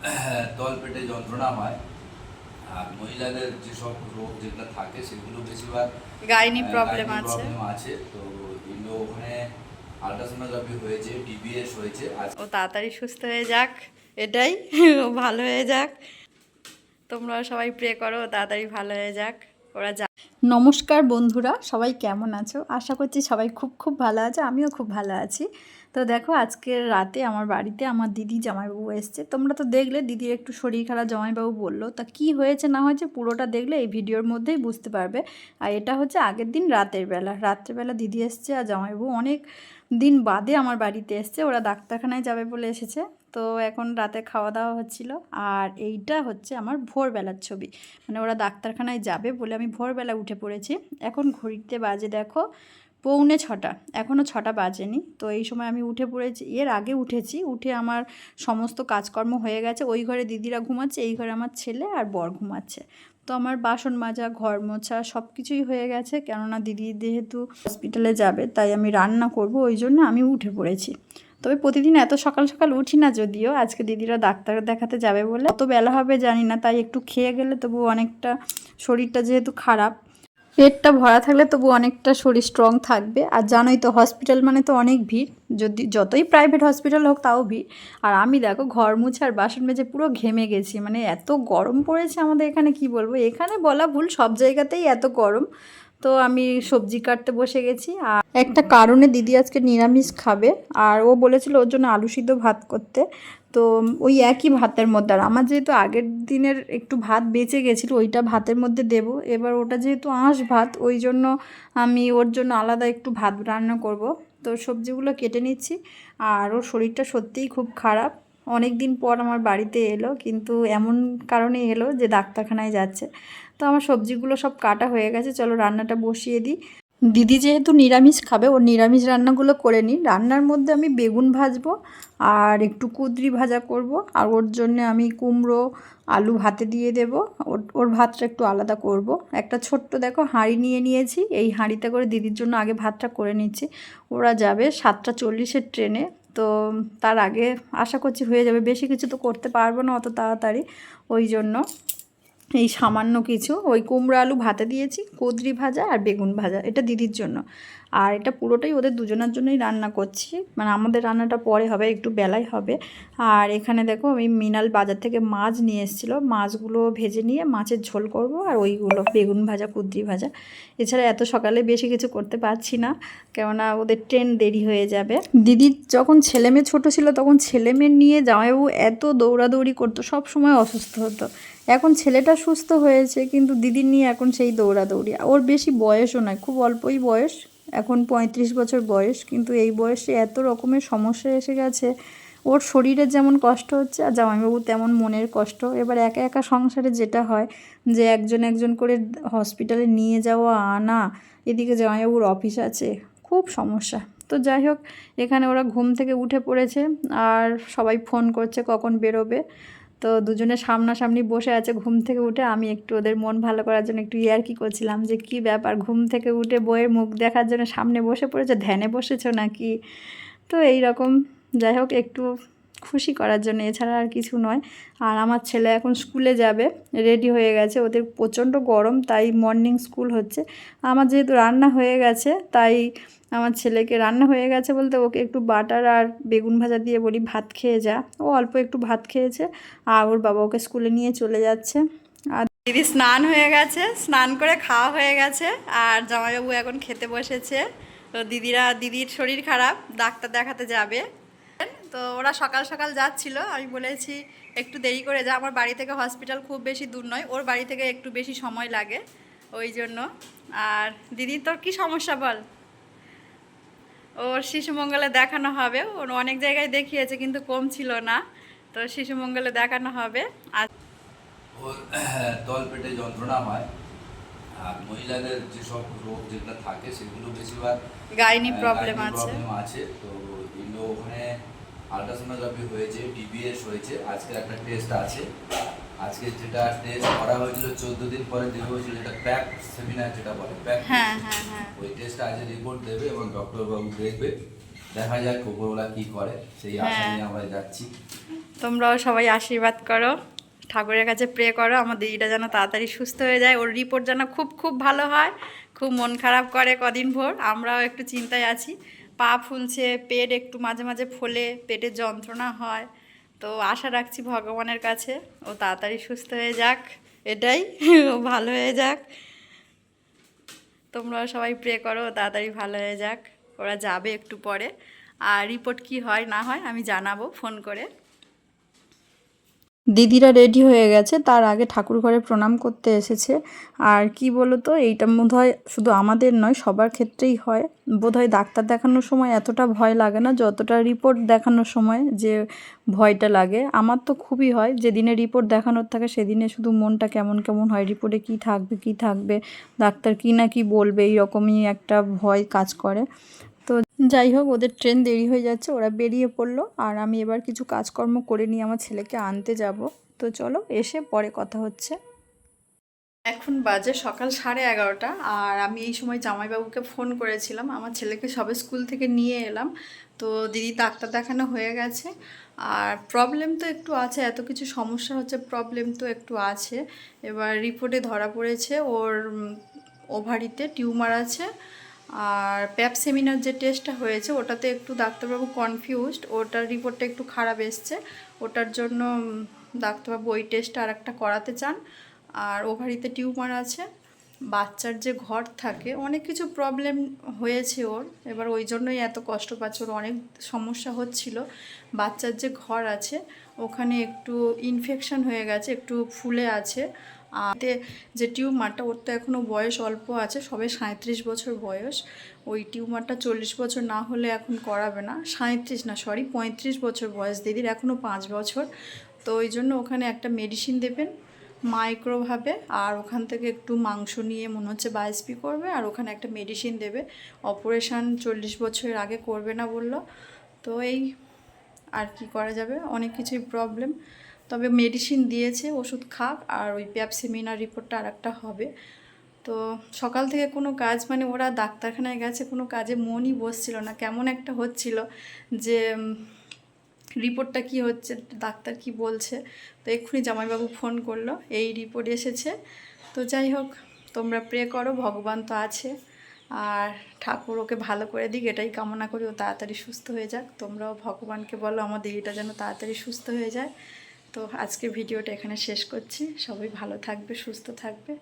তল পেটে যন্ত্রণা হয় আর মহিলাদের যেসব রোগ যেগুলো থাকে সেগুলো বেশিরভাগ গাইনি প্রবলেম আছে। আছে। তো এগুলো ওখানে আলট্রাসোনোগ্রাফি হয়েছে ডিবিএস হয়েছে ও তাড়াতাড়ি সুস্থ হয়ে যাক এটাই ও ভালো হয়ে যাক। তোমরা সবাই প্রে করো তাড়াতাড়ি ভালো হয়ে যাক ওরা যা নমস্কার বন্ধুরা সবাই কেমন আছো? আশা করছি সবাই খুব খুব ভালো আছে আমিও খুব ভালো আছি। তো দেখো আজকে রাতে আমার বাড়িতে আমার দিদি জামাইবাবু এসছে। তোমরা তো দেখলে দিদির একটু শরীর খারাপ, জামাইবাবু বলল। তা কি হয়েছে না হয়েছে পুরোটা দেখলে এই ভিডিওর মধ্যেই বুঝতে পারবে। আর এটা হচ্ছে আগের দিন রাতের বেলা। রাত্রের বেলা দিদি এসছে আর জামাইবাবু অনেক দিন বাদে আমার বাড়িতে এসছে। ওরা ডাক্তারখানায় যাবে বলে এসেছে। তো এখন রাতে খাওয়া দাওয়া হচ্ছিল। আর এইটা হচ্ছে আমার ভোরবেলার ছবি। মানে ওরা ডাক্তারখানায় যাবে বলে আমি ভোরবেলা উঠে পড়েছি। এখন ঘড়িতে বাজে দেখো পৌনে ছটা এখনও ছটা বাজেনি। তো এই সময় আমি উঠে পড়েছি, এর আগে উঠেছি, উঠে আমার সমস্ত কাজকর্ম হয়ে গেছে। ওই ঘরে দিদিরা ঘুমাচ্ছে, এই ঘরে আমার ছেলে আর বর ঘুমাচ্ছে। তো আমার বাসন মাজা, ঘর মোছা সব কিছুই হয়ে গেছে, কেননা দিদি যেহেতু হসপিটালে যাবে, তাই আমি রান্না করব, ওই জন্য আমি উঠে পড়েছি। তবে প্রতিদিন এত সকাল সকাল উঠি না যদিও, আজকে দিদিরা ডাক্তার দেখাতে যাবে বলে। অত বেলা হবে জানি না, তাই একটু খেয়ে গেলে তবু অনেকটা শরীরটা যেহেতু খারাপ পেটটা ভরা থাকলে তবু অনেকটা শরীর স্ট্রং থাকবে। আর জানোই তো হসপিটাল মানে তো অনেক ভিড়। যদি, যতই প্রাইভেট হসপিটাল হোক তাও ভিড়। আর আমি দেখো, ঘর মুছে আর বাসন মেজে পুরো ঘেমে গেছি। মানে এত গরম পড়েছে আমাদের এখানে, কি বলব? এখানে বলা ভুল, সব জায়গাতেই এত গরম। তো আমি সবজি কাটতে বসে গেছি আর একটা কারণে দিদি আজকে নিরামিষ খাবে আর ও বলেছিল ওর জন্য আলু সিদ্ধ ভাত করতে। তো ওই একই ভাতের মধ্যে আর আমার যেহেতু আগের দিনের একটু ভাত বেঁচে গেছিল ওইটা ভাতের মধ্যে দেব। এবার ওটা যেহেতু আঁশ ভাত, ওই জন্য আমি ওর জন্য আলাদা একটু ভাত রান্না করব। তো সবজিগুলো কেটে নিচ্ছি আর ওর শরীরটা সত্যিই খুব খারাপ। অনেক দিন পর আমার বাড়িতে এলো, কিন্তু এমন কারণে এলো যে ডাক্তারখানায় যাচ্ছে। তো আমার সবজিগুলো সব কাটা হয়ে গেছে, চলো রান্নাটা বসিয়ে দিই। দিদি যেহেতু নিরামিষ খাবে ওর নিরামিষ রান্নাগুলো করে নিই। রান্নার মধ্যে আমি বেগুন ভাজবো আর একটু কুদরি ভাজা করব। আর ওর জন্য আমি কুমড়ো, আলু ভাতে দিয়ে দেব। ওর ওর ভাতটা একটু আলাদা করব। একটা ছোট্ট দেখো হাঁড়ি নিয়ে নিয়েছি, এই হাঁড়িতে করে দিদির জন্য আগে ভাতটা করে নিচ্ছি। ওরা যাবে সাতটা চল্লিশের ট্রেনে। তো তার আগে আশা করছি হয়ে যাবে। বেশি কিছু তো করতে পারব না অত তাড়াতাড়ি। ওই জন্য এই সামান্য কিছু। ওই কুমড়ো আলু ভাতে দিয়েছি, কুদরি ভাজা আর বেগুন ভাজা। এটা দিদির জন্য। আর এটা পুরোটাই ওদের দুজনের জন্যই রান্না করছি। মানে আমাদের রান্নাটা পরে হবে, একটু বেলায় হবে। আর এখানে দেখো আমি মিনাল বাজার থেকে মাছ নিয়ে এসেছিল। মাছগুলো ভেজে নিয়ে মাছের ঝোল করব আর ওইগুলো, বেগুন ভাজা, কুদরি ভাজা। এছাড়া এত সকালে বেশি কিছু করতে পারছি না, কেননা ওদের ট্রেন দেরি হয়ে যাবে। দিদির যখন ছেলে মেয়ে ছোটো ছিল, তখন ছেলে মেয়ে নিয়ে জামাইবাবু এত দৌড়াদৌড়ি করতো, সব সময় অসুস্থ হতো। এখন ছেলেটা সুস্থ হয়েছে, কিন্তু দিদির নিয়ে এখন সেই দৌড়াদৌড়ি। ওর বেশি বয়সও নয়, খুব অল্পই বয়স। এখন পঁয়ত্রিশ বছর বয়স, কিন্তু এই বয়সে এত রকমের সমস্যা এসে গেছে। ওর শরীরের যেমন কষ্ট হচ্ছে আর জামাইবাবু তেমন মনের কষ্ট। এবার একা একা সংসারে যেটা হয় যে একজন একজন করে হসপিটালে নিয়ে যাওয়া, আনা, এদিকে জামাইবাবুর অফিস আছে, খুব সমস্যা। তো যাই হোক, এখানে ওরা ঘুম থেকে উঠে পড়েছে আর সবাই ফোন করছে কখন বেরোবে। তো দুজনে সামনাসামনি বসে আছে ঘুম থেকে উঠে আমি একটু ওদের মন ভালো করার জন্য একটু ইয়ার্কি করছিলাম যে কি ব্যাপার, ঘুম থেকে উঠে বইয়ের মুখ দেখার জন্য সামনে বসে পড়েছে, ধ্যানে বসেছো নাকি? তো এই রকম যাই হোক একটু খুশি করার জন্য, এছাড়া আর কিছু নয়। আর আমার ছেলে এখন স্কুলে যাবে রেডি হয়ে গেছে। ওদের প্রচণ্ড গরম, তাই মর্নিং স্কুল হচ্ছে। আমার যেহেতু রান্না হয়ে গেছে, তাই আমার ছেলেকে রান্না হয়ে গেছে বলতে ওকে একটু বাটার আর বেগুন ভাজা দিয়ে বলি, ভাত খেয়ে যা। ও অল্প একটু ভাত খেয়েছে, আর ওর বাবা ওকে স্কুলে নিয়ে চলে যাচ্ছে। আর দিদি স্নান হয়ে গেছে, স্নান করে খাওয়া হয়ে গেছে, আর জামাইবাবু এখন খেতে বসেছে। তো দিদিরা, দিদির শরীর খারাপ, ডাক্তার দেখাতে যাবে। তো ওরা সকাল সকাল যাচ্ছিল। আমি বলেছি একটু দেরি করে যা। আমার বাড়ি থেকে হসপিটাল খুব বেশি দূর নয় ওর বাড়ি থেকে একটু বেশি সময় লাগে ওই জন্য। আর দিদি তোর কি সমস্যা বল? ওর শিশু মঙ্গলে দেখানো হবে। ওর অনেক জায়গায় দেখিয়েছে কিন্তু কম ছিল না। তো শিশু মঙ্গলে দেখানো হবে। আর ওর পেটে যন্ত্রণা হয়। আর মহিলাদের যেসব রোগ যেগুলো থাকে সেগুলো বেশিরভাগ গাইনি প্রবলেম আছে। problem আছে। তো এগুলো ওখানে আলট্রাসোনোগ্রাফি হয়েছে ডিবিএস হয়েছে আজকে একটা টেস্ট আছে। আজকে যেটা টেস্ট করা হয়েছিল চোদ্দ দিন পরে দেবে হয়েছিল যেটা প্যাক সেমিনার যেটা বলে প্যাক হ্যাঁ হ্যাঁ হ্যাঁ। ওই টেস্ট আজ রিপোর্ট দেবে এবং ডক্টর বাবু দেখবে। দেখা যাক উপরওয়ালা কি করে সেই আশা হ্যাঁ। নিয়ে আমরা যাচ্ছি। তোমরাও সবাই আশীর্বাদ করো। ঠাকুরের কাছে প্রে করো আমার দিদিটা যেন তাড়াতাড়ি সুস্থ হয়ে যায়। ওর রিপোর্ট যেন খুব খুব ভালো হয়। খুব মন খারাপ করে কদিন ভোর। আমরাও একটু চিন্তায় আছি। পা ফুলছে, পেট একটু মাঝে মাঝে ফোলে পেটে যন্ত্রণা হয়। তো আশা রাখছি ভগবানের কাছে। ও তাড়াতাড়ি সুস্থ হয়ে যাক, এটাই, ও ভালো হয়ে যাক। তোমরা সবাই প্রে করো তাড়াতাড়ি ভালো হয়ে যাক। ওরা যাবে একটু পরে। আর রিপোর্ট কি হয়, না হয়, আমি জানাব ফোন করে। দিদিরা রেডি হয়ে গেছে, তার আগে ঠাকুর ঘরে প্রণাম করতে এসেছে। আর কি বলো তো এইটা বোধ শুধু আমাদের নয়, সবার ক্ষেত্রেই হয়। বোধ হয় ডাক্তার দেখানোর সময় এতটা ভয় লাগে না, যতটা রিপোর্ট দেখানোর সময় যে ভয়টা লাগে। আমার তো খুবই হয়, যেদিনে রিপোর্ট দেখানোর থাকে সেদিনে শুধু মনটা কেমন কেমন হয়, রিপোর্টে কি থাকবে কি থাকবে, ডাক্তার কি না কি বলবে, এইরকমই একটা ভয় কাজ করে। তো যাই হোক, ওদের ট্রেন দেরি হয়ে যাচ্ছে, ওরা বেরিয়ে পড়ল। আর আমি এবার কিছু কাজকর্ম করে নিয়ে আমার ছেলেকে আনতে যাব। তো চলো, এসে পরে কথা হচ্ছে। এখন বাজে সকাল সাড়ে এগারোটা, আর আমি এই সময় জামাইবাবুকে ফোন করেছিলাম। আমার ছেলেকে সবে স্কুল থেকে নিয়ে এলাম। তো দিদি ডাক্তার দেখানো হয়ে গেছে। আর প্রবলেম তো একটু আছে, এত কিছু সমস্যা হচ্ছে প্রবলেম তো একটু আছে। এবার রিপোর্টে ধরা পড়েছে, ওর ওভারিতে টিউমার আছে। আর প্যাপ সেমিনার যে টেস্টটা হয়েছে, ওটাতে একটু ডাক্তারবাবু কনফিউজড ওটার রিপোর্টটা একটু খারাপ এসছে। ওটার জন্য ডাক্তারবাবু ওই টেস্টটা আর একটা করাতে চান। আর ওভারিতে টিউমার আছে। বাচ্চার যে ঘর থাকে, অনেক কিছু প্রবলেম হয়েছে ওর। এবার ওই জন্যই এত কষ্ট পাচ্ছে, ওর অনেক সমস্যা হচ্ছিল। বাচ্চার যে ঘর আছে, ওখানে একটু ইনফেকশন হয়ে গেছে, একটু ফুলে আছে। আর এতে যে টিউমারটা, ওর তো এখনও বয়স অল্প আছে, সবে সাঁত্রিশ বছর বয়স। ওই টিউমারটা চল্লিশ বছর না হলে এখন করাবে না। সাঁত্রিশ না, সরি, পঁয়ত্রিশ বছর বয়স দিদির এখনও পাঁচ বছর। তো ওই জন্য ওখানে একটা মেডিসিন দেবেন মাইক্রোভাবে আর ওখান থেকে একটু মাংস নিয়ে, মনে হচ্ছে বায়োসপি করবে, আর ওখানে একটা মেডিসিন দেবে। অপারেশান চল্লিশ বছরের আগে করবে না বলল। তো এই আর কি করা যাবে? অনেক কিছুই প্রবলেম তবে মেডিসিন দিয়েছে, ওষুধ খাক, আর ওই প্যাপ সেমিনার রিপোর্টটা আর একটা হবে। তো সকাল থেকে কোনো কাজ মানে ওরা ডাক্তারখানায় গেছে, কোনো কাজে মনই বসছিল না। কেমন একটা হচ্ছিল যে রিপোর্টটা কি হচ্ছে, ডাক্তার কি বলছে? তো এক্ষুনি জামাইবাবু ফোন করল, এই রিপোর্ট এসেছে। তো যাই হোক, তোমরা প্রে করো, ভগবান তো আছে। আর ঠাকুর ওকে ভালো করে দিক, এটাই কামনা করি, ও তাড়াতাড়ি সুস্থ হয়ে যাক। তোমরাও ভগবানকে বলো আমার দিদিটা যেন তাড়াতাড়ি সুস্থ হয়ে যায়। তো আজকে ভিডিওটা এখানে শেষ করছি। সবাই ভালো থাকবে সুস্থ থাকবে।